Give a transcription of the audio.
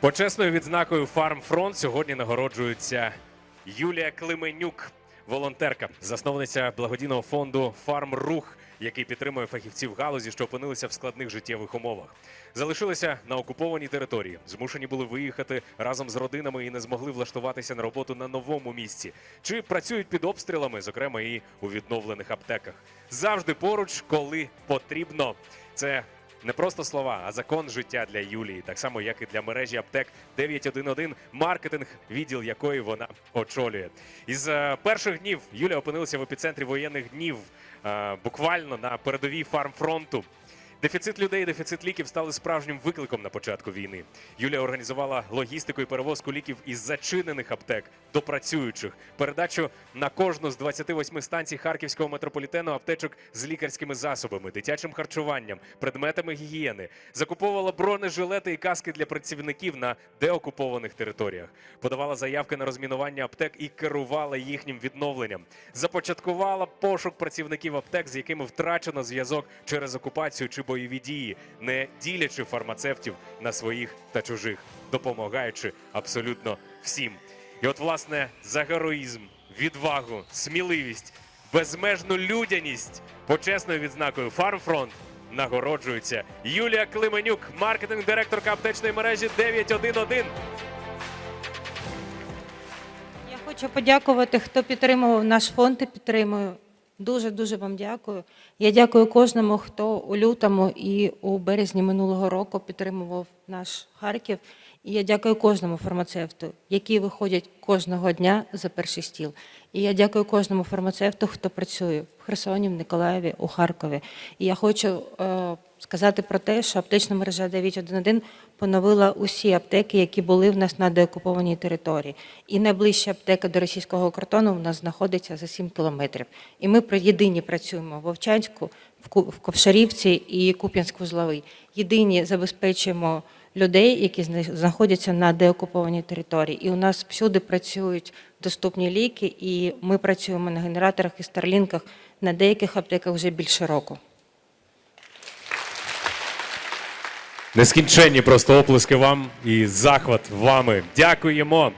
Почесною відзнакою Фармфронт сьогодні нагороджується Юлія Клименюк, волонтерка, засновниця благодійного фонду Фармрух, який підтримує фахівців галузі, що опинилися в складних життєвих умовах. Залишилися на окупованій території, змушені були виїхати разом з родинами і не змогли влаштуватися на роботу на новому місці. Чи працюють під обстрілами, зокрема і у відновлених аптеках. Завжди поруч, коли потрібно. Це не просто слова, а закон життя для Юлії, так само як і для мережі аптек 911, маркетинг, відділ якої вона очолює. Із е, перших днів Юлія опинилася в епіцентрі воєнних днів, е, буквально на передовій фармфронту. Дефіцит людей, дефіцит ліків стали справжнім викликом на початку війни. Юлія організувала логістику і перевозку ліків із зачинених аптек до працюючих, передачу на кожну з 28 станцій харківського метрополітену аптечок з лікарськими засобами, дитячим харчуванням, предметами гігієни, закуповувала бронежилети і каски для працівників на деокупованих територіях, подавала заявки на розмінування аптек і керувала їхнім відновленням. Започаткувала пошук працівників аптек, з якими втрачено зв'язок через окупацію чи бойові дії, не ділячи фармацевтів на своїх та чужих, допомагаючи абсолютно всім. І от, власне, за героїзм, відвагу, сміливість, безмежну людяність почесною відзнакою Фармфронт нагороджується Юлія Клименюк, маркетинг-директорка аптечної мережі 911. Я хочу подякувати, хто підтримував наш фонд і підтримую. Дуже дуже вам дякую. Я дякую кожному, хто у лютому і у березні минулого року підтримував наш Харків. І я дякую кожному фармацевту, які виходять кожного дня за перший стіл. І я дякую кожному фармацевту, хто працює в Херсоні, в Николаєві, у Харкові. І я хочу е, сказати про те, що аптечна мережа 911 поновила усі аптеки, які були в нас на деокупованій території. І найближча аптека до російського кордону в нас знаходиться за 7 кілометрів. І ми про єдині працюємо в Вовчанську, в Ковшарівці і Куп'янськ-Вузловий. Єдині забезпечуємо людей, які зна- знаходяться на деокупованій території. І у нас всюди працюють доступні ліки, і ми працюємо на генераторах і старлінках на деяких аптеках вже більше року. Нескінченні просто оплески вам і захват вами. Дякуємо.